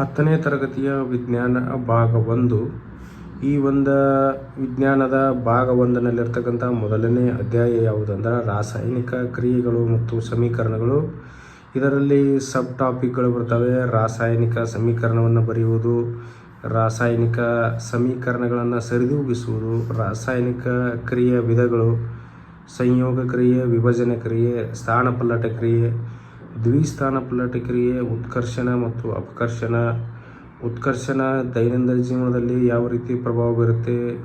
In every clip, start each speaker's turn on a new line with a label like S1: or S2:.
S1: ಹತ್ತನೇ ತರಗತಿಯ ವಿಜ್ಞಾನ ಭಾಗ ಒಂದು. ಈ ಒಂದು ವಿಜ್ಞಾನದ ಭಾಗ ಒಂದನಲ್ಲಿರ್ತಕ್ಕಂಥ ಮೊದಲನೇ ಅಧ್ಯಾಯ ಯಾವುದಂದ್ರೆ ರಾಸಾಯನಿಕ ಕ್ರಿಯೆಗಳು ಮತ್ತು ಸಮೀಕರಣಗಳು. ಇದರಲ್ಲಿ ಸಬ್ ಟಾಪಿಕ್ಗಳು ಬರ್ತವೆ. ರಾಸಾಯನಿಕ ಸಮೀಕರಣವನ್ನು ಬರೆಯುವುದು, ರಾಸಾಯನಿಕ ಸಮೀಕರಣಗಳನ್ನು ಸರಿದೂಗಿಸುವುದು, ರಾಸಾಯನಿಕ ಕ್ರಿಯೆಯ ವಿಧಗಳು, ಸಂಯೋಗ ಕ್ರಿಯೆ, ವಿಭಜನೆ ಕ್ರಿಯೆ, ಸ್ಥಾನಪಲ್ಲಟ ಕ್ರಿಯೆ ದ್ವಿಸ್ಥಾನ ಪಲ್ಲಟ ಕ್ರಿಯೆ ಉತ್ಕರ್ಷಣ ಮತ್ತು ಅಪಕರ್ಷಣ. ಉತ್ಕರ್ಷಣ ದೈನಂದಿನ ಜೀವನದಲ್ಲಿ ಯಾವ ರೀತಿ ಪ್ರಭಾವ ಬೀರುತ್ತೆ?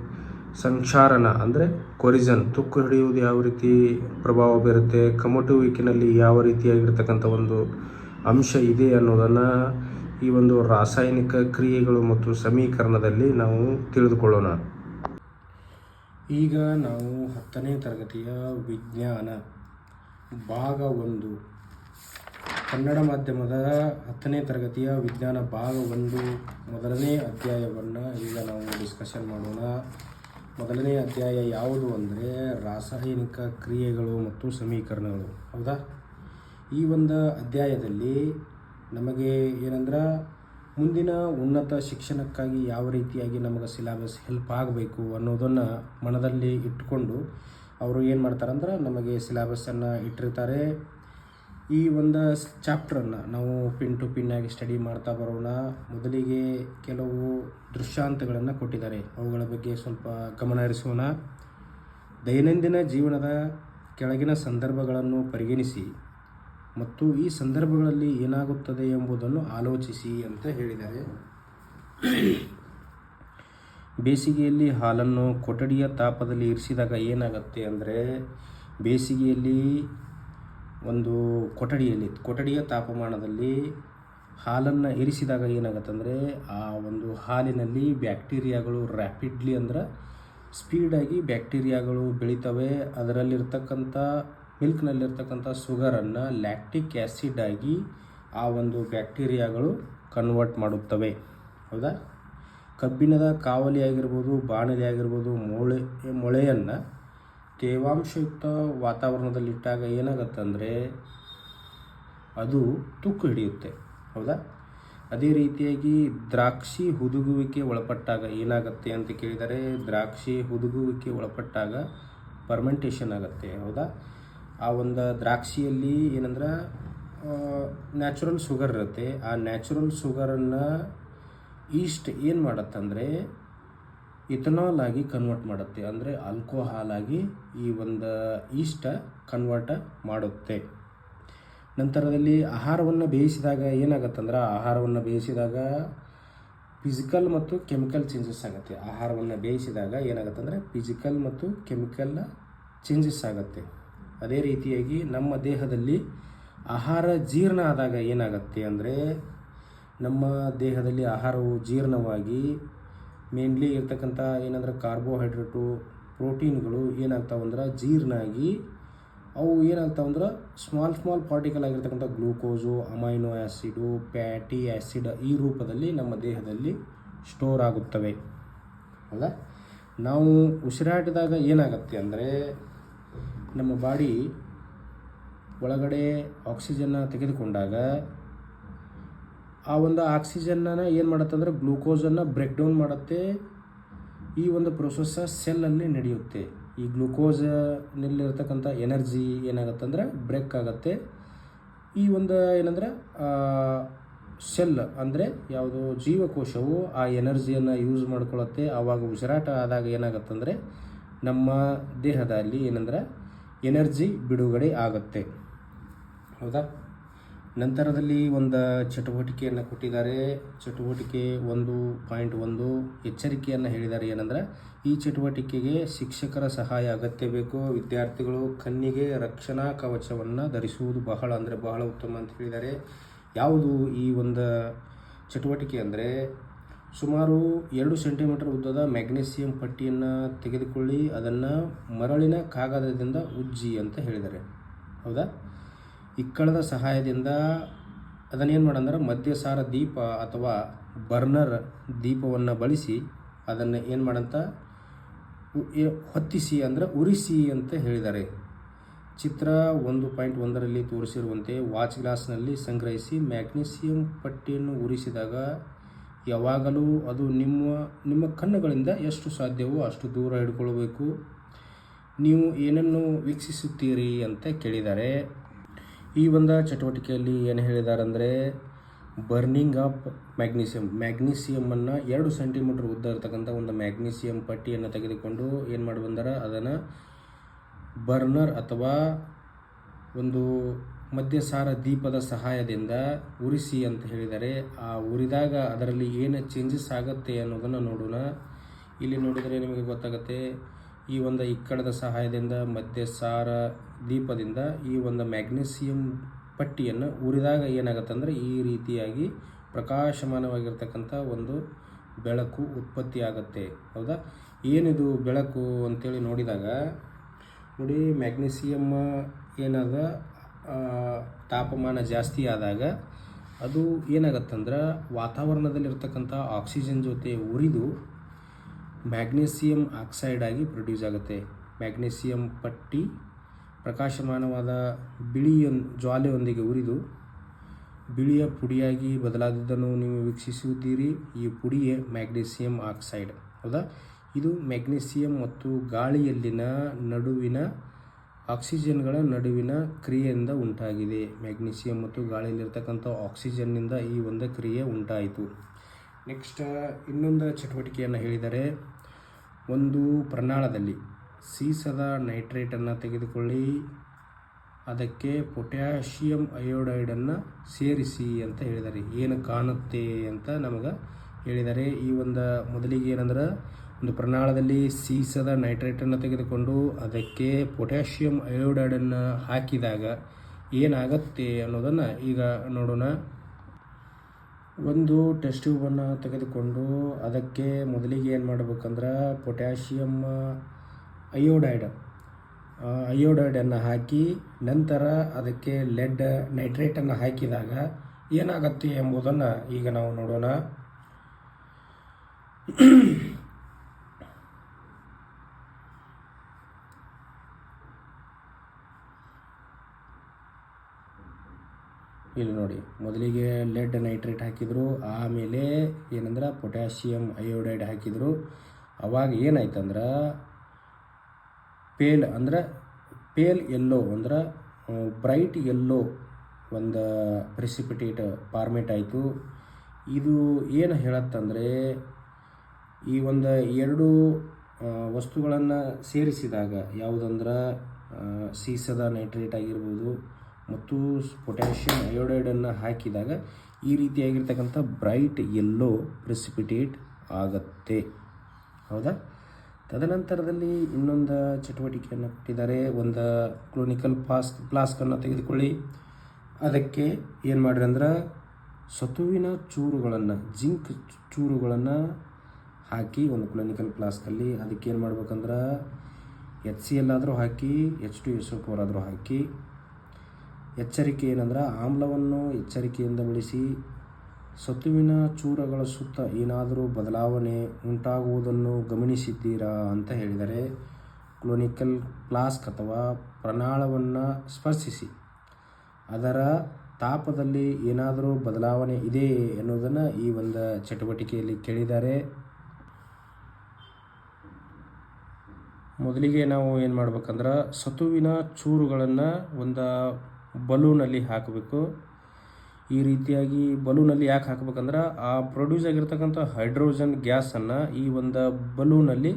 S1: ಸಂಕ್ಷಾರಣ ಅಂದರೆ ಕೊರಿಜನ್, ತುಕ್ಕು ಹಿಡಿಯುವುದು ಯಾವ ರೀತಿ ಪ್ರಭಾವ ಬೀರುತ್ತೆ? ಕಮಟುವಿಕಿನಲ್ಲಿ ಯಾವ ರೀತಿಯಾಗಿರ್ತಕ್ಕಂಥ ಒಂದು ಅಂಶ ಇದೆ ಅನ್ನೋದನ್ನು ಈ ಒಂದು ರಾಸಾಯನಿಕ ಕ್ರಿಯೆಗಳು ಮತ್ತು ಸಮೀಕರಣದಲ್ಲಿ ನಾವು ತಿಳಿದುಕೊಳ್ಳೋಣ. ಈಗ ನಾವು ಹತ್ತನೇ ತರಗತಿಯ ವಿಜ್ಞಾನ. ಭಾಗ ಒಂದು. ಕನ್ನಡ ಮಾಧ್ಯಮದ ಹತ್ತನೇ ತರಗತಿಯ ವಿಜ್ಞಾನ ಭಾಗ ಒಂದು. ಮೊದಲನೇ ಅಧ್ಯಾಯವನ್ನು ಈಗ ನಾವು ಡಿಸ್ಕಷನ್ ಮಾಡೋಣ. ಮೊದಲನೇ ಅಧ್ಯಾಯ ಯಾವುದು ಅಂದರೆ ರಾಸಾಯನಿಕ ಕ್ರಿಯೆಗಳು ಮತ್ತು ಸಮೀಕರಣಗಳು. ಹೌದಾ? ಈ ಒಂದು ಅಧ್ಯಾಯದಲ್ಲಿ ನಮಗೆ ಏನಂದ್ರೆ ಮುಂದಿನ ಉನ್ನತ ಶಿಕ್ಷಣಕ್ಕಾಗಿ ಯಾವ ರೀತಿಯಾಗಿ ನಮಗೆ ಸಿಲೆಬಸ್ ಹೆಲ್ಪ್ ಆಗಬೇಕು ಅನ್ನೋದನ್ನು ಮನದಲ್ಲಿ ಇಟ್ಟುಕೊಂಡು ಅವರು ಏನು ಮಾಡ್ತಾರಂದ್ರೆ ನಮಗೆ ಸಿಲೆಬಸ್ಸನ್ನು ಇಟ್ಟಿರ್ತಾರೆ. ಈ ಒಂದು ಚಾಪ್ಟ್ರನ್ನು ನಾವು ಪಿನ್ ಟು ಪಿನ್ ಆಗಿ ಸ್ಟಡಿ ಮಾಡ್ತಾ ಬರೋಣ. ಮೊದಲಿಗೆ ಕೆಲವು ದೃಶ್ಯಾಂತಗಳನ್ನು ಕೊಟ್ಟಿದ್ದಾರೆ. ಅವುಗಳ ಬಗ್ಗೆ ಸ್ವಲ್ಪ ಗಮನ ಹರಿಸೋಣ. ದೈನಂದಿನ ಜೀವನದ ಕೆಳಗಿನ ಸಂದರ್ಭಗಳನ್ನು ಪರಿಗಣಿಸಿ ಮತ್ತು ಈ ಸಂದರ್ಭಗಳಲ್ಲಿ ಏನಾಗುತ್ತದೆ ಎಂಬುದನ್ನು ಆಲೋಚಿಸಿ ಅಂತ ಹೇಳಿದ್ದಾರೆ. ಬೇಸಿಗೆಯಲ್ಲಿ ಹಾಲನ್ನು ಕೊಠಡಿಯ ತಾಪದಲ್ಲಿ ಇರಿಸಿದಾಗ ಏನಾಗುತ್ತೆ ಅಂದರೆ ಬೇಸಿಗೆಯಲ್ಲಿ ಒಂದು ಕೊಠಡಿಯಲ್ಲಿ, ಕೊಠಡಿಯ ತಾಪಮಾನದಲ್ಲಿ ಹಾಲನ್ನು ಇರಿಸಿದಾಗ ಏನಾಗುತ್ತೆ ಅಂದರೆ ಆ ಒಂದು ಹಾಲಿನಲ್ಲಿ ಬ್ಯಾಕ್ಟೀರಿಯಾಗಳು ರ್ಯಾಪಿಡ್ಲಿ ಅಂದ್ರೆ ಸ್ಪೀಡಾಗಿ ಬ್ಯಾಕ್ಟೀರಿಯಾಗಳು ಬೆಳೀತವೆ. ಅದರಲ್ಲಿರ್ತಕ್ಕಂಥ, ಮಿಲ್ಕ್ನಲ್ಲಿರ್ತಕ್ಕಂಥ ಶುಗರನ್ನು ಲ್ಯಾಕ್ಟಿಕ್ ಆ್ಯಸಿಡ್ ಆಗಿ ಆ ಒಂದು ಬ್ಯಾಕ್ಟೀರಿಯಾಗಳು ಕನ್ವರ್ಟ್ ಮಾಡುತ್ತವೆ. ಹೌದಾ? ಕಬ್ಬಿಣದ ಕಾವಲಿ ಆಗಿರ್ಬೋದು ಬಾಣಲಿ ಆಗಿರ್ಬೋದು ಮೊಳೆ, ಮೊಳೆಯನ್ನು ತೇವಾಂಶಯುಕ್ತ ವಾತಾವರಣದಲ್ಲಿಟ್ಟಾಗ ಏನಾಗತ್ತಂದರೆ ಅದು ತುಕ್ಕು ಹಿಡಿಯುತ್ತೆ, ಹೌದಾ? ಅದೇ ರೀತಿಯಾಗಿ ದ್ರಾಕ್ಷಿ ಹುದುಗುವಿಕೆ ಒಳಪಟ್ಟಾಗ ಏನಾಗುತ್ತೆ ಅಂತ ಕೇಳಿದರೆ ದ್ರಾಕ್ಷಿ ಹುದುಗುವಿಕೆ ಒಳಪಟ್ಟಾಗ ಪರ್ಮೆಂಟೇಷನ್ ಆಗುತ್ತೆ, ಹೌದಾ? ಆ ಒಂದು ದ್ರಾಕ್ಷಿಯಲ್ಲಿ ಏನಂದ್ರೆ ನ್ಯಾಚುರಲ್ ಶುಗರ್ ಇರುತ್ತೆ. ಆ ನ್ಯಾಚುರಲ್ ಶುಗರನ್ನು ಈಸ್ಟ್ ಏನು ಮಾಡತ್ತಂದರೆ ಇಥನಾಲ್ ಆಗಿ ಕನ್ವರ್ಟ್ ಮಾಡುತ್ತೆ. ಅಂದರೆ ಆಲ್ಕೋಹಾಲ್ ಆಗಿ ಈ ಒಂದು ಈಸ್ಟ್ ಕನ್ವರ್ಟ್ ಮಾಡುತ್ತೆ. ನಂತರದಲ್ಲಿ ಆಹಾರವನ್ನು ಬೇಯಿಸಿದಾಗ ಏನಾಗತ್ತಂದ್ರೆ, ಆಹಾರವನ್ನು ಬೇಯಿಸಿದಾಗ ಫಿಸಿಕಲ್ ಮತ್ತು ಕೆಮಿಕಲ್ ಚೇಂಜಸ್ ಆಗುತ್ತೆ. ಆಹಾರವನ್ನು ಬೇಯಿಸಿದಾಗ ಏನಾಗುತ್ತೆ ಫಿಸಿಕಲ್ ಮತ್ತು ಕೆಮಿಕಲ್ ಚೇಂಜಸ್ ಆಗುತ್ತೆ. ಅದೇ ರೀತಿಯಾಗಿ ನಮ್ಮ ದೇಹದಲ್ಲಿ ಆಹಾರ ಜೀರ್ಣ ಆದಾಗ ಏನಾಗುತ್ತೆ ಅಂದರೆ, ನಮ್ಮ ದೇಹದಲ್ಲಿ ಆಹಾರವು ಜೀರ್ಣವಾಗಿ ಮೇನ್ಲಿ ಇರ್ತಕ್ಕಂಥ ಏನಂದ್ರೆ ಕಾರ್ಬೋಹೈಡ್ರೇಟು, ಪ್ರೋಟೀನ್ಗಳು ಏನಾಗ್ತಾವಂದ್ರೆ ಜೀರ್ಣ ಆಗಿ ಅವು ಏನಾಗ್ತಾವಂದ್ರೆ ಸ್ಮಾಲ್ ಸ್ಮಾಲ್ ಪಾರ್ಟಿಕಲ್ ಆಗಿರ್ತಕ್ಕಂಥ glucose, amino acid, fatty acid ಈ ರೂಪದಲ್ಲಿ ನಮ್ಮ ದೇಹದಲ್ಲಿ ಸ್ಟೋರ್ ಆಗುತ್ತವೆ. ಅಲ್ಲ? ನಾವು ಉಸಿರಾಟದಾಗ ಏನಾಗುತ್ತೆ ಅಂದರೆ ನಮ್ಮ ಬಾಡಿ ಒಳಗಡೆ ಆಕ್ಸಿಜನ್ನ ತೆಗೆದುಕೊಂಡಾಗ ಆ ಒಂದು ಆಕ್ಸಿಜನ್ನ ಏನು ಮಾಡುತ್ತೆ ಅಂದರೆ ಗ್ಲೂಕೋಸನ್ನು ಬ್ರೇಕ್ ಡೌನ್ ಮಾಡುತ್ತೆ. ಈ ಒಂದು ಪ್ರೊಸೆಸ್ಸ ಸೆಲ್ಲಲ್ಲಿ ನಡೆಯುತ್ತೆ. ಈ ಗ್ಲೂಕೋಸ್ನಲ್ಲಿರ್ತಕ್ಕಂಥ ಎನರ್ಜಿ ಏನಾಗುತ್ತೆ ಅಂದರೆ ಬ್ರೇಕ್ ಆಗುತ್ತೆ. ಈ ಒಂದು ಏನಂದ್ರೆ ಸೆಲ್ ಅಂದರೆ ಯಾವುದು ಜೀವಕೋಶವು ಆ ಎನರ್ಜಿಯನ್ನು ಯೂಸ್ ಮಾಡ್ಕೊಳ್ಳುತ್ತೆ ಆವಾಗ ಉಸಿರಾಟ ಆದಾಗ ಏನಾಗುತ್ತಂದರೆ ನಮ್ಮ ದೇಹದಲ್ಲಿ ಏನಂದ್ರೆ ಎನರ್ಜಿ ಬಿಡುಗಡೆ ಆಗುತ್ತೆ. ಹೌದಾ? ನಂತರದಲ್ಲಿ ಒಂದು ಚಟುವಟಿಕೆಯನ್ನು ಕೊಟ್ಟಿದ್ದಾರೆ. ಚಟುವಟಿಕೆ ಒಂದು ಪಾಯಿಂಟ್ ಒಂದು ಎಚ್ಚರಿಕೆಯನ್ನು ಹೇಳಿದ್ದಾರೆ. ಏನಂದ್ರೆ, ಈ ಚಟುವಟಿಕೆಗೆ ಶಿಕ್ಷಕರ ಸಹಾಯ ಅಗತ್ಯ ಬೇಕು. ವಿದ್ಯಾರ್ಥಿಗಳು ಕಣ್ಣಿಗೆ ರಕ್ಷಣಾ ಕವಚವನ್ನು ಧರಿಸುವುದು ಬಹಳ ಅಂದರೆ ಬಹಳ ಉತ್ತಮ ಅಂತ ಹೇಳಿದ್ದಾರೆ. ಯಾವುದು ಈ ಒಂದು ಚಟುವಟಿಕೆ ಅಂದರೆ, ಸುಮಾರು ಎರಡು ಸೆಂಟಿಮೀಟರ್ ಉದ್ದದ ಮ್ಯಾಗ್ನೀಸಿಯಂ ಪಟ್ಟಿಯನ್ನು ತೆಗೆದುಕೊಳ್ಳಿ. ಅದನ್ನು ಮರಳಿನ ಕಾಗದದಿಂದ ಉಜ್ಜಿ ಅಂತ ಹೇಳಿದ್ದಾರೆ. ಹೌದಾ? ಇಕ್ಕಳದ ಸಹಾಯದಿಂದ ಅದನ್ನೇನು ಮಾಡಂದ್ರೆ ಮದ್ಯಸಾರ ದೀಪ ಅಥವಾ ಬರ್ನರ್ ದೀಪವನ್ನು ಬಳಸಿ ಅದನ್ನು ಏನು ಮಾಡಂತ ಹೊತ್ತಿಸಿ ಅಂದರೆ ಉರಿಸಿ ಅಂತ ಹೇಳಿದ್ದಾರೆ ಚಿತ್ರ ಒಂದು ಪಾಯಿಂಟ್ ಒಂದರಲ್ಲಿ ತೋರಿಸಿರುವಂತೆ ವಾಚ್ ಗ್ಲಾಸ್ನಲ್ಲಿ ಸಂಗ್ರಹಿಸಿ ಮ್ಯಾಗ್ನೀಸಿಯಂ ಪಟ್ಟಿಯನ್ನು ಉರಿಸಿದಾಗ ಯಾವಾಗಲೂ ಅದು ನಿಮ್ಮ ನಿಮ್ಮ ಕಣ್ಣುಗಳಿಂದ ಎಷ್ಟು ಸಾಧ್ಯವೋ ಅಷ್ಟು ದೂರ ಹಿಡ್ಕೊಳ್ಬೇಕು. ನೀವು ಏನನ್ನು ವೀಕ್ಷಿಸುತ್ತೀರಿ ಅಂತ ಕೇಳಿದ್ದಾರೆ ಈ ಒಂದು ಚಟುವಟಿಕೆಯಲ್ಲಿ ಏನು ಹೇಳಿದ್ದಾರೆ ಅಂದರೆ ಬರ್ನಿಂಗ್ ಆಫ್ ಮ್ಯಾಗ್ನೀಸಿಯಂ ಮ್ಯಾಗ್ನೀಸಿಯಮನ್ನು ಎರಡು ಸೆಂಟಿಮೀಟ್ರ್ ಉದ್ದ ಇರತಕ್ಕಂಥ ಒಂದು ಮ್ಯಾಗ್ನೀಸಿಯಂ ಪಟ್ಟಿಯನ್ನು ತೆಗೆದುಕೊಂಡು ಏನು ಮಾಡಿ ಬಂದಾರ, ಅದನ್ನು ಬರ್ನರ್ ಅಥವಾ ಒಂದು ಮದ್ಯಸಾರ ದೀಪದ ಸಹಾಯದಿಂದ ಉರಿಸಿ ಅಂತ ಹೇಳಿದರೆ, ಆ ಉರಿದಾಗ ಅದರಲ್ಲಿ ಏನು ಚೇಂಜಸ್ ಆಗುತ್ತೆ ಅನ್ನೋದನ್ನು ನೋಡೋಣ. ಇಲ್ಲಿ ನೋಡಿದರೆ ನಿಮಗೆ ಗೊತ್ತಾಗುತ್ತೆ ಈ ಒಂದು ಇಕ್ಕಳದ ಸಹಾಯದಿಂದ ಮದ್ಯಸಾರ ದೀಪದಿಂದ ಈ ಒಂದು ಮ್ಯಾಗ್ನೀಸಿಯಂ ಪಟ್ಟಿಯನ್ನು ಉರಿದಾಗ ಏನಾಗುತ್ತೆ ಅಂದರೆ ಈ ರೀತಿಯಾಗಿ ಪ್ರಕಾಶಮಾನವಾಗಿರ್ತಕ್ಕಂಥ ಒಂದು ಬೆಳಕು ಉತ್ಪತ್ತಿ ಆಗುತ್ತೆ. ಹೌದಾ? ಏನಿದು ಬೆಳಕು ಅಂತೇಳಿ ನೋಡಿದಾಗ, ನೋಡಿ ಮ್ಯಾಗ್ನೀಸಿಯಮ್ ಏನದ ತಾಪಮಾನ ಜಾಸ್ತಿ ಆದಾಗ ಅದು ಏನಾಗತ್ತಂದ್ರೆ ವಾತಾವರಣದಲ್ಲಿರ್ತಕ್ಕಂಥ ಆಕ್ಸಿಜನ್ ಜೊತೆ ಉರಿದು ಮ್ಯಾಗ್ನೀಸಿಯಂ ಆಕ್ಸೈಡ್ ಆಗಿ ಪ್ರೊಡ್ಯೂಸ್ ಆಗುತ್ತೆ. ಮ್ಯಾಗ್ನೀಸಿಯಂ ಪಟ್ಟಿ ಪ್ರಕಾಶಮಾನವಾದ ಬಿಳಿಯ ಜ್ವಾಲೆಯೊಂದಿಗೆ ಉರಿದು ಬಿಳಿಯ ಪುಡಿಯಾಗಿ ಬದಲಾದದ್ದನ್ನು ನೀವು ವೀಕ್ಷಿಸುತ್ತೀರಿ. ಈ ಪುಡಿಯೇ ಮ್ಯಾಗ್ನೀಸಿಯಂ ಆಕ್ಸೈಡ್. ಹೌದಾ? ಇದು ಮ್ಯಾಗ್ನೀಸಿಯಂ ಮತ್ತು ಗಾಳಿಯಲ್ಲಿನ ನಡುವಿನ ಆಕ್ಸಿಜನ್ಗಳ ನಡುವಿನ ಕ್ರಿಯೆಯಿಂದ ಉಂಟಾಗಿದೆ. ಮ್ಯಾಗ್ನೀಸಿಯಂ ಮತ್ತು ಗಾಳಿಯಲ್ಲಿರ್ತಕ್ಕಂಥ ಆಕ್ಸಿಜನ್ನಿಂದ ಈ ಒಂದು ಕ್ರಿಯೆ ಉಂಟಾಯಿತು. ನೆಕ್ಸ್ಟ್, ಇನ್ನೊಂದು ಚಟುವಟಿಕೆಯನ್ನು ಹೇಳಿದರೆ ಒಂದು ಪ್ರಣಾಳದಲ್ಲಿ. ಸೀಸದ ನೈಟ್ರೇಟನ್ನು ತೆಗೆದುಕೊಳ್ಳಿ. ಅದಕ್ಕೆ ಪೊಟ್ಯಾಷಿಯಂ ಅಯೋಡೈಡನ್ನು ಸೇರಿಸಿ ಅಂತ ಹೇಳಿದ್ದಾರೆ ಏನು ಕಾಣುತ್ತೆ ಅಂತ ನಮಗೆ ಹೇಳಿದ್ದಾರೆ ಈ ಒಂದು ಮೊದಲಿಗೆ ಏನಂದ್ರೆ ಒಂದು ಪ್ರಣಾಳದಲ್ಲಿ ಸೀಸದ ನೈಟ್ರೇಟನ್ನು ತೆಗೆದುಕೊಂಡು ಅದಕ್ಕೆ ಪೊಟ್ಯಾಷಿಯಂ ಅಯೋಡೈಡನ್ನು ಹಾಕಿದಾಗ ಏನಾಗತ್ತೆ ಅನ್ನೋದನ್ನು ಈಗ ನೋಡೋಣ. ಒಂದು ಟೆಸ್ಟ್ ಟ್ಯೂಬನ್ನು ತೆಗೆದುಕೊಂಡು ಅದಕ್ಕೆ ಮೊದಲಿಗೆ ಏನು ಮಾಡಬೇಕಂದ್ರೆ ಪೊಟ್ಯಾಷಿಯಮ್ ಅಯೋಡೈಡ್ ಅಯೋಡೈಡನ್ನು ಹಾಕಿ ನಂತರ ಅದಕ್ಕೆ ಲೆಡ್ ನೈಟ್ರೇಟನ್ನು ಹಾಕಿದಾಗ ಏನಾಗುತ್ತೆ ಎಂಬುದನ್ನು ಈಗ ನಾವು ನೋಡೋಣ. ಇಲ್ಲಿ ನೋಡಿ, ಮೊದಲಿಗೆ ಲೆಡ್ ನೈಟ್ರೇಟ್ ಹಾಕಿದರು, ಆಮೇಲೆ ಏನಂದ್ರೆ ಪೊಟ್ಯಾಷಿಯಮ್ ಅಯೋಡೈಡ್ ಹಾಕಿದರು. ಅವಾಗ ಏನಾಯ್ತಂದ್ರೆ ಪೇಲ್ ಅಂದ್ರೆ ಪೇಲ್ ಎಲ್ಲೋ ಅಂದ್ರೆ ಬ್ರೈಟ್ ಎಲ್ಲೋ ಒಂದು ಪ್ರೆಸಿಪಿಟೇಟ್ ಫಾರ್ಮೇಟ್ ಆಯಿತು. ಇದು ಏನು ಹೇಳತ್ತಂದರೆ, ಈ ಒಂದು ಎರಡು ವಸ್ತುಗಳನ್ನು ಸೇರಿಸಿದಾಗ ಯಾವುದಂದ್ರೆ ಸೀಸದ ನೈಟ್ರೇಟ್ ಆಗಿರ್ಬೋದು ಮತ್ತು ಪೊಟ್ಯಾಷಿಯಂ ಅಯೋಡೈಡನ್ನು ಹಾಕಿದಾಗ ಈ ರೀತಿಯಾಗಿರ್ತಕ್ಕಂಥ ಬ್ರೈಟ್ ಎಲ್ಲೋ ಪ್ರೆಸಿಪಿಟೇಟ್ ಆಗತ್ತೆ. ಹೌದಾ? ತದನಂತರದಲ್ಲಿ ಇನ್ನೊಂದು ಚಟುವಟಿಕೆಯನ್ನು ಕೊಟ್ಟಿದ್ದಾರೆ. ಒಂದು ಕ್ಲೋನಿಕಲ್ ಪ್ಲಾಸ್ ಫ್ಲಾಸ್ಕನ್ನು ತೆಗೆದುಕೊಳ್ಳಿ. ಅದಕ್ಕೆ ಏನು ಮಾಡಿರಿ ಅಂದ್ರೆ ಸತುವಿನ ಚೂರುಗಳನ್ನು, ಜಿಂಕ್ ಚೂರುಗಳನ್ನು ಹಾಕಿ ಒಂದು ಕ್ಲಿನಿಕಲ್ ಫ್ಲಾಸ್ಕಲ್ಲಿ ಅದಕ್ಕೆ ಏನು ಮಾಡ್ಬೇಕಂದ್ರೆ ಎಚ್ ಸಿ ಎಲ್ ಆದರೂ ಹಾಕಿ ಎಚ್ ಟು ಎಸ್ ಫೋರ್ ಆದರೂ ಹಾಕಿ ಎಚ್ಚರಿಕೆ ಏನಂದ್ರೆ ಆಮ್ಲವನ್ನು ಎಚ್ಚರಿಕೆಯಿಂದ ಬಳಸಿ ಸತುವಿನ ಚೂರಗಳ ಸುತ್ತ ಏನಾದರೂ ಬದಲಾವಣೆ ಉಂಟಾಗುವುದನ್ನು ಗಮನಿಸಿದ್ದೀರಾ ಅಂತ ಹೇಳಿದರೆ ಕ್ಲೋನಿಕಲ್ ಫ್ಲಾಸ್ಕ್ ಅಥವಾ ಪ್ರಣಾಳವನ್ನು ಸ್ಪರ್ಶಿಸಿ. ಅದರ ತಾಪದಲ್ಲಿ ಏನಾದರೂ ಬದಲಾವಣೆ ಇದೆಯೇ ಎನ್ನುವುದನ್ನು ಈ ಒಂದು ಚಟುವಟಿಕೆಯಲ್ಲಿ ಕೇಳಿದ್ದಾರೆ. ಮೊದಲಿಗೆ ನಾವು ಏನು ಮಾಡ್ಬೇಕಂದ್ರೆ ಸತುವಿನ ಚೂರುಗಳನ್ನು ಒಂದು ಬಲೂನಲ್ಲಿ ಹಾಕಬೇಕು. ಈ ರೀತಿಯಾಗಿ ಬಲೂನಲ್ಲಿ ಯಾಕೆ ಹಾಕಬೇಕಂದ್ರೆ ಆ ಪ್ರೊಡ್ಯೂಸ್ ಆಗಿರ್ತಕ್ಕಂಥ ಹೈಡ್ರೋಜನ್ ಗ್ಯಾಸನ್ನು ಈ ಒಂದು ಬಲೂನಲ್ಲಿ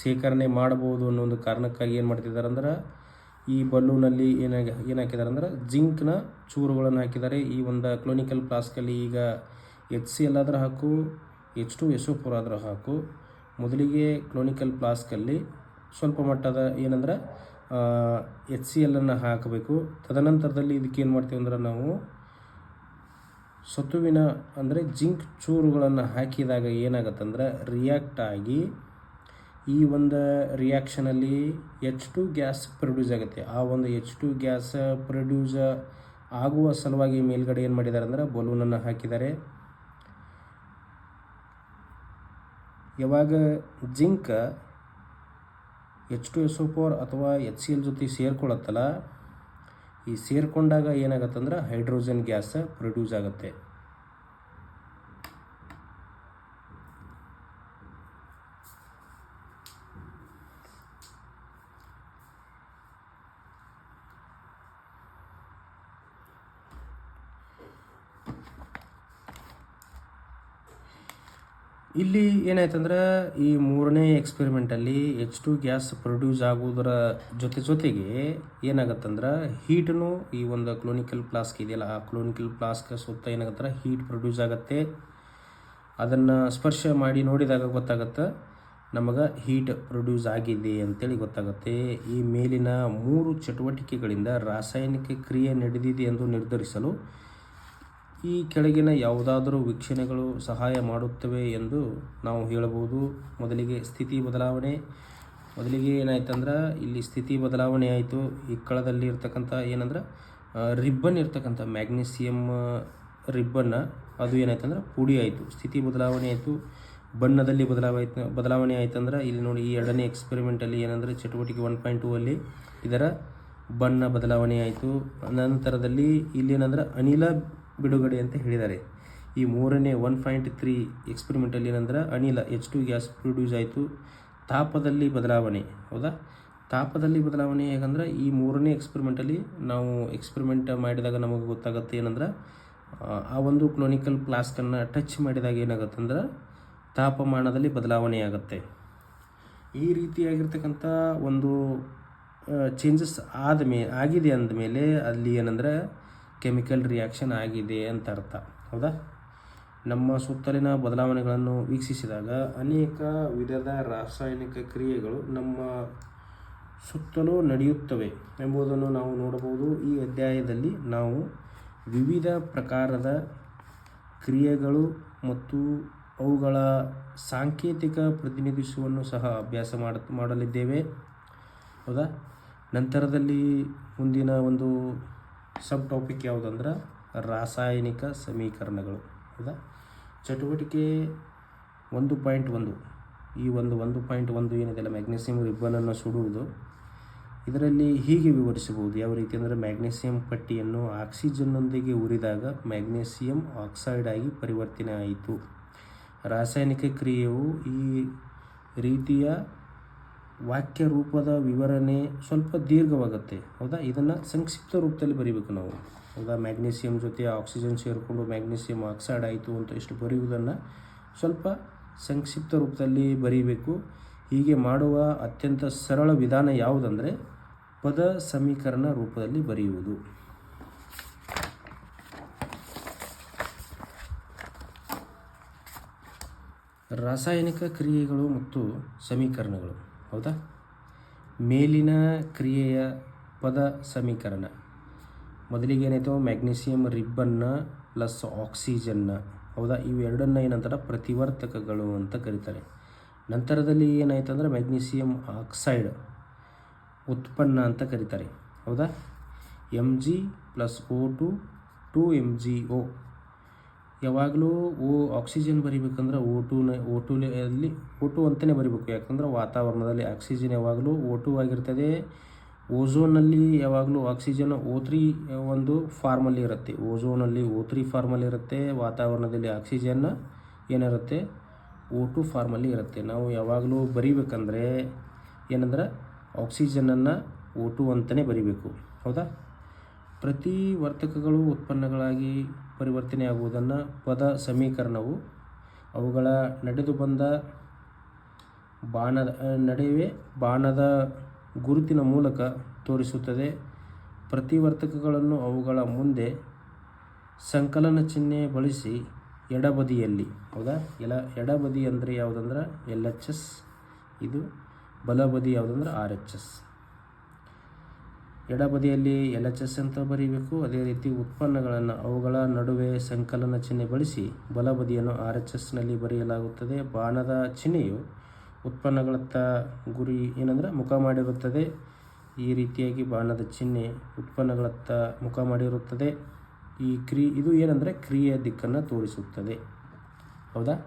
S1: ಶೇಖರಣೆ ಮಾಡ್ಬೋದು ಅನ್ನೋ ಒಂದು ಕಾರಣಕ್ಕಾಗಿ ಏನು ಮಾಡ್ತಿದ್ದಾರೆ ಅಂದ್ರೆ ಈ ಬಲೂನಲ್ಲಿ ಏನಾಗಿ ಏನು ಹಾಕಿದ್ದಾರೆ ಅಂದ್ರೆ ಜಿಂಕ್ನ ಚೂರುಗಳನ್ನು ಹಾಕಿದ್ದಾರೆ. ಈ ಒಂದು ಕ್ಲೋನಿಕಲ್ ಫ್ಲಾಸ್ಕಲ್ಲಿ ಈಗ ಎಚ್ ಸಿ ಎಲ್ ಆದರೂ ಹಾಕು ಎಚ್ ಟು ಎಸ್ ಹಾಕು. ಮೊದಲಿಗೆ ಕ್ಲೋನಿಕಲ್ ಫ್ಲಾಸ್ಕಲ್ಲಿ ಸ್ವಲ್ಪ ಮಟ್ಟದ ಏನಂದ್ರೆ ಎಚ್ ಸಿ ಎಲ್ಲನ್ನು ಹಾಕಬೇಕು. ತದನಂತರದಲ್ಲಿ ಇದಕ್ಕೆ ಏನು ಮಾಡ್ತೀವಿ ಅಂದ್ರೆ ನಾವು ಸತುವಿನ ಅಂದರೆ ಜಿಂಕ್ ಚೂರುಗಳನ್ನು ಹಾಕಿದಾಗ ಏನಾಗತ್ತಂದ್ರೆ ರಿಯಾಕ್ಟ್ ಆಗಿ ಈ ಒಂದು ರಿಯಾಕ್ಷನಲ್ಲಿ ಎಚ್ ಟು ಗ್ಯಾಸ್ ಪ್ರೊಡ್ಯೂಸ್ ಆಗುತ್ತೆ. ಆ ಒಂದು ಎಚ್ ಟು ಗ್ಯಾಸ್ ಪ್ರೊಡ್ಯೂಸ್ ಆಗುವ ಸಲುವಾಗಿ ಮೇಲ್ಗಡೆ ಏನು ಮಾಡಿದ್ದಾರೆ ಅಂದ್ರೆ ಬಲೂನನ್ನು ಹಾಕಿದ್ದಾರೆ. ಯಾವಾಗ zinc H two S O four ಅಥವಾ ಎಚ್ ಸಿ ಎಲ್ ಜೊತೆ ಸೇರ್ಕೊಳ್ಳುತ್ತಲ್ಲ, ಈ ಸೇರ್ಕೊಂಡಾಗ ಏನಾಗತ್ತಂದ್ರೆ ಹೈಡ್ರೋಜನ್ ಗ್ಯಾಸ್ ಪ್ರೊಡ್ಯೂಸ್ ಆಗುತ್ತೆ. ಇಲ್ಲಿ ಏನಾಯ್ತಂದ್ರೆ ಈ ಮೂರನೇ ಎಕ್ಸ್ಪೆರಿಮೆಂಟಲ್ಲಿ ಎಚ್ ಟು ಗ್ಯಾಸ್ ಪ್ರೊಡ್ಯೂಸ್ ಆಗುವುದರ ಜೊತೆ ಜೊತೆಗೆ ಏನಾಗತ್ತಂದ್ರೆ ಹೀಟನು ಈ ಒಂದು ಕ್ಲೋನಿಕಲ್ ಫ್ಲಾಸ್ಕ್ ಇದೆಯಲ್ಲ, ಆ ಕ್ಲೋನಿಕಲ್ ಫ್ಲಾಸ್ಕ್ ಸುತ್ತ ಏನಾಗತ್ತಂದ್ರೆ ಹೀಟ್ ಪ್ರೊಡ್ಯೂಸ್ ಆಗುತ್ತೆ. ಅದನ್ನು ಸ್ಪರ್ಶ ಮಾಡಿ ನೋಡಿದಾಗ ಗೊತ್ತಾಗತ್ತೆ, ನಮಗೆ ಹೀಟ್ ಪ್ರೊಡ್ಯೂಸ್ ಆಗಿದೆ ಅಂತೇಳಿ ಗೊತ್ತಾಗುತ್ತೆ. ಈ ಮೇಲಿನ ಮೂರು ಚಟುವಟಿಕೆಗಳಿಂದ ರಾಸಾಯನಿಕ ಕ್ರಿಯೆ ನಡೆದಿದೆ ಎಂದು ನಿರ್ಧರಿಸಲು ಈ ಕೆಳಗಿನ ಯಾವುದಾದರೂ ವೀಕ್ಷಣೆಗಳು ಸಹಾಯ ಮಾಡುತ್ತವೆ ಎಂದು ನಾವು ಹೇಳಬಹುದು. ಮೊದಲಿಗೆ ಸ್ಥಿತಿ ಬದಲಾವಣೆ. ಮೊದಲಿಗೆ ಏನಾಯ್ತಂದ್ರೆ, ಇಲ್ಲಿ ಸ್ಥಿತಿ ಬದಲಾವಣೆ ಆಯಿತು. ಈ ಕಳದಲ್ಲಿ ಇರ್ತಕ್ಕಂಥ ಏನಂದ್ರೆ ರಿಬ್ಬನ್ ಇರ್ತಕ್ಕಂಥ ಮ್ಯಾಗ್ನೀಸಿಯಮ್ ರಿಬ್ಬನ್ನ ಅದು ಏನಾಯ್ತಂದ್ರೆ, ಪುಡಿ ಆಯಿತು. ಸ್ಥಿತಿ ಬದಲಾವಣೆ ಆಯಿತು. ಬಣ್ಣದಲ್ಲಿ ಬದಲಾವಣೆ ಬದಲಾವಣೆ ಆಯ್ತಂದ್ರೆ, ಇಲ್ಲಿ ನೋಡಿ ಈ ಎರಡನೇ ಎಕ್ಸ್ಪೆರಿಮೆಂಟಲ್ಲಿ ಏನಂದರೆ, ಚಟುವಟಿಕೆ ಒನ್ ಪಾಯಿಂಟ್ ಟೂ ಅಲ್ಲಿ ಇದರ ಬಣ್ಣ ಬದಲಾವಣೆ ಆಯಿತು. ನಂತರದಲ್ಲಿ ಇಲ್ಲೇನಂದ್ರೆ ಅನಿಲ ಬಿಡುಗಡೆ ಅಂತ ಹೇಳಿದ್ದಾರೆ. ಈ ಮೂರನೇ ಒನ್ ಪಾಯಿಂಟ್ ತ್ರೀ ಎಕ್ಸ್ಪೆರಿಮೆಂಟಲ್ಲಿ ಏನಂದ್ರೆ ಅನಿಲ ಎಚ್ ಟು ಗ್ಯಾಸ್ ಪ್ರೊಡ್ಯೂಸ್ ಆಯಿತು. ತಾಪದಲ್ಲಿ ಬದಲಾವಣೆ ಹೌದಾ? ತಾಪದಲ್ಲಿ ಬದಲಾವಣೆ ಹೇಗಂದ್ರೆ ಈ ಮೂರನೇ ಎಕ್ಸ್ಪೆರಿಮೆಂಟಲ್ಲಿ ನಾವು ಎಕ್ಸ್ಪೆರಿಮೆಂಟ್ ಮಾಡಿದಾಗ ನಮಗೆ ಗೊತ್ತಾಗುತ್ತೆ ಏನಂದ್ರೆ ಆ, ಒಂದು ಕ್ಲೋನಿಕಲ್ ಪ್ಲಾಸ್ಕನ್ನು ಟಚ್ ಮಾಡಿದಾಗ ಏನಾಗುತ್ತೆ ಅಂದ್ರೆ ತಾಪಮಾನದಲ್ಲಿ ಬದಲಾವಣೆ ಆಗುತ್ತೆ. ಈ ರೀತಿಯಾಗಿರ್ತಕ್ಕಂಥ ಒಂದು ಚೇಂಜಸ್ ಆದಮೇ ಆಗಿದೆ ಅಂದಮೇಲೆ ಅಲ್ಲಿ ಏನಂದ್ರೆ ಕೆಮಿಕಲ್ ರಿಯಾಕ್ಷನ್ ಆಗಿದೆ ಅಂತ ಅರ್ಥ. ಹೌದಾ? ನಮ್ಮ ಸುತ್ತಲಿನ ಬದಲಾವಣೆಗಳನ್ನು ವೀಕ್ಷಿಸಿದಾಗ ಅನೇಕ ವಿಧದ ರಾಸಾಯನಿಕ ಕ್ರಿಯೆಗಳು ನಮ್ಮ ಸುತ್ತಲೂ ನಡೆಯುತ್ತವೆ ಎಂಬುದನ್ನು ನಾವು ನೋಡಬಹುದು. ಈ ಅಧ್ಯಾಯದಲ್ಲಿ ನಾವು ವಿವಿಧ ಪ್ರಕಾರದ ಕ್ರಿಯೆಗಳು ಮತ್ತು ಅವುಗಳ ಸಾಂಕೇತಿಕ ಪ್ರತಿನಿಧಿಸುವನ್ನು ಸಹ ಅಭ್ಯಾಸ ಮಾಡ, ಮಾಡಲಿದ್ದೇವೆ. ಹೌದಾ? ನಂತರದಲ್ಲಿ ಮುಂದಿನ ಒಂದು ಸಬ್ ಟಾಪಿಕ್ ಯಾವುದಂದ್ರೆ ರಾಸಾಯನಿಕ ಸಮೀಕರಣಗಳು. ಹೌದಾ? ಚಟುವಟಿಕೆ ಒಂದು ಪಾಯಿಂಟ್ ಒಂದು. ಈ ಒಂದು ಒಂದು ಪಾಯಿಂಟ್ ಒಂದು ಏನಿದೆಲ್ಲ ಮ್ಯಾಗ್ನೀಸಿಯಂ ರಿಬ್ಬನನ್ನು ಸುಡುವುದು. ಇದರಲ್ಲಿ ಹೀಗೆ ವಿವರಿಸಬಹುದು, ಯಾವ ರೀತಿ ಅಂದರೆ ಮ್ಯಾಗ್ನೀಸಿಯಂ ಪಟ್ಟಿಯನ್ನು ಆಕ್ಸಿಜನ್ನೊಂದಿಗೆ ಉರಿದಾಗ ಮ್ಯಾಗ್ನೀಸಿಯಂ ಆಕ್ಸೈಡ್ ಆಗಿ ಪರಿವರ್ತನೆ ಆಯಿತು. ರಾಸಾಯನಿಕ ಕ್ರಿಯೆಯು ಈ ರೀತಿಯ ವಾಕ್ಯ ರೂಪದ ವಿವರಣೆ ಸ್ವಲ್ಪ ದೀರ್ಘವಾಗುತ್ತೆ. ಹೌದಾ? ಇದನ್ನು ಸಂಕ್ಷಿಪ್ತ ರೂಪದಲ್ಲಿ ಬರೀಬೇಕು ನಾವು. ಹೌದಾ? ಮ್ಯಾಗ್ನೀಸಿಯಂ ಜೊತೆ ಆಕ್ಸಿಜನ್ ಸೇರಿಕೊಂಡು ಮ್ಯಾಗ್ನೀಸಿಯಮ್ ಆಕ್ಸೈಡ್ ಆಯಿತು ಅಂತ ಇಷ್ಟು ಬರೆಯುವುದನ್ನು ಸ್ವಲ್ಪ ಸಂಕ್ಷಿಪ್ತ ರೂಪದಲ್ಲಿ ಬರೀಬೇಕು. ಹೀಗೆ ಮಾಡುವ ಅತ್ಯಂತ ಸರಳ ವಿಧಾನ ಯಾವುದಂದರೆ ಪದ ಸಮೀಕರಣ ರೂಪದಲ್ಲಿ ಬರೆಯುವುದು. ರಾಸಾಯನಿಕ ಕ್ರಿಯೆಗಳು ಮತ್ತು ಸಮೀಕರಣಗಳು. ಹೌದಾ? ಮೇಲಿನ ಕ್ರಿಯೆಯ ಪದ ಸಮೀಕರಣ. ಮೊದಲಿಗೆ ಏನಾಯಿತು? ಮ್ಯಾಗ್ನೀಸಿಯಂ, ರಿಬ್ಬನ್ನ ಪ್ಲಸ್ ಆಕ್ಸಿಜನ್ನ. ಹೌದಾ? ಇವು ಎರಡನ್ನ ಏನಂತಾರೆ? ಪ್ರತಿವರ್ತಕಗಳು ಅಂತ ಕರೀತಾರೆ. ನಂತರದಲ್ಲಿ ಏನಾಯ್ತು ಅಂದರೆ ಮ್ಯಾಗ್ನೀಸಿಯಂ ಆಕ್ಸೈಡ್ ಉತ್ಪನ್ನ ಅಂತ ಕರೀತಾರೆ. ಹೌದಾ? M G plus O two two M G O ಯಾವಾಗಲೂ O oxygen ಬರಿಬೇಕಂದ್ರೆ O ಟೂನ O ಟೂಲಿ O to ಅಂತಲೇ ಬರಿಬೇಕು. ಯಾಕಂದ್ರೆ ವಾತಾವರಣದಲ್ಲಿ ಆಕ್ಸಿಜನ್ ಯಾವಾಗಲೂ ಓ ಟು ಆಗಿರ್ತದೆ. ಓಝೋನಲ್ಲಿ ಯಾವಾಗಲೂ ಆಕ್ಸಿಜನ್ ಓ ತ್ರೀ ಒಂದು ಫಾರ್ಮಲ್ಲಿ ಇರುತ್ತೆ. ಓಝೋನಲ್ಲಿ ಓ ತ್ರೀ ಫಾರ್ಮಲ್ಲಿ ಇರುತ್ತೆ. ವಾತಾವರಣದಲ್ಲಿ ಆಕ್ಸಿಜನ್ ಏನಿರುತ್ತೆ? ಓ ಟು ಫಾರ್ಮಲ್ಲಿ ಇರುತ್ತೆ. ನಾವು ಯಾವಾಗಲೂ ಬರಿಬೇಕಂದ್ರೆ ಏನಂದ್ರೆ ಆಕ್ಸಿಜನನ್ನು ಓ ಟು ಅಂತಲೇ ಬರಿಬೇಕು. ಹೌದಾ? ಪ್ರತಿ ವರ್ತಕಗಳು ಉತ್ಪನ್ನಗಳಾಗಿ ಪರಿವರ್ತನೆ ಆಗುವುದನ್ನು ಪದ ಸಮೀಕರಣವು. ಅವುಗಳ ನಡೆದು ಬಂದ ಬಾಣದ ನಡುವೆ ಬಾಣದ ಗುರುತಿನ ಮೂಲಕ ತೋರಿಸುತ್ತದೆ. ಪ್ರತಿವರ್ತಕಗಳನ್ನು ಅವುಗಳ ಮುಂದೆ ಸಂಕಲನ ಚಿಹ್ನೆ ಬಳಸಿ ಎಡಬದಿಯಲ್ಲಿ. ಹೌದಾ? ಎಲ, ಎಡಬದಿ ಅಂದರೆ ಯಾವುದಂದ್ರೆ? L H S. ಇದು ಬಲಬದಿ ಯಾವುದಂದ್ರೆ? R H S. ಎಡಬದಿಯಲ್ಲಿ ಎಲ್ ಎಚ್ ಎಸ್ ಅಂತ ಬರೀಬೇಕು. ಅದೇ ರೀತಿ ಉತ್ಪನ್ನಗಳನ್ನು ಅವುಗಳ ನಡುವೆ ಸಂಕಲನ ಚಿಹ್ನೆ ಬಳಸಿ ಬಲಬದಿಯನ್ನು ಆರ್ ಎಚ್ ಎಸ್ನಲ್ಲಿ ಬರೆಯಲಾಗುತ್ತದೆ. ಬಾಣದ ಚಿಹ್ನೆಯು ಉತ್ಪನ್ನಗಳತ್ತ ಗುರಿ ಏನಂದರೆ ಮುಖ ಮಾಡಿರುತ್ತದೆ. ಈ ರೀತಿಯಾಗಿ ಬಾಣದ ಚಿಹ್ನೆ ಉತ್ಪನ್ನಗಳತ್ತ ಮುಖ ಮಾಡಿರುತ್ತದೆ. ಈ ಕ್ರಿ, ಇದು ಏನಂದರೆ ಕ್ರಿಯೆಯ ದಿಕ್ಕನ್ನು ತೋರಿಸುತ್ತದೆ. ಹೌದಾ?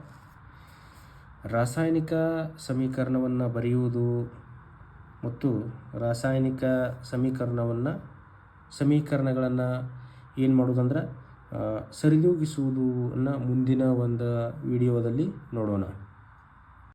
S1: ರಾಸಾಯನಿಕ ಸಮೀಕರಣವನ್ನು ಬರೆಯುವುದು ಮತ್ತು ರಾಸಾಯನಿಕ ಸಮೀಕರಣವನ್ನು ಸಮೀಕರಣಗಳನ್ನು ಏನು ಮಾಡೋದಂದ್ರೆ ಸರಿದೂಗಿಸುವುದನ್ನು ಸರಿದೂಗಿಸುವುದು ಮುಂದಿನ ಒಂದು ವಿಡಿಯೋದಲ್ಲಿ ನೋಡೋಣ.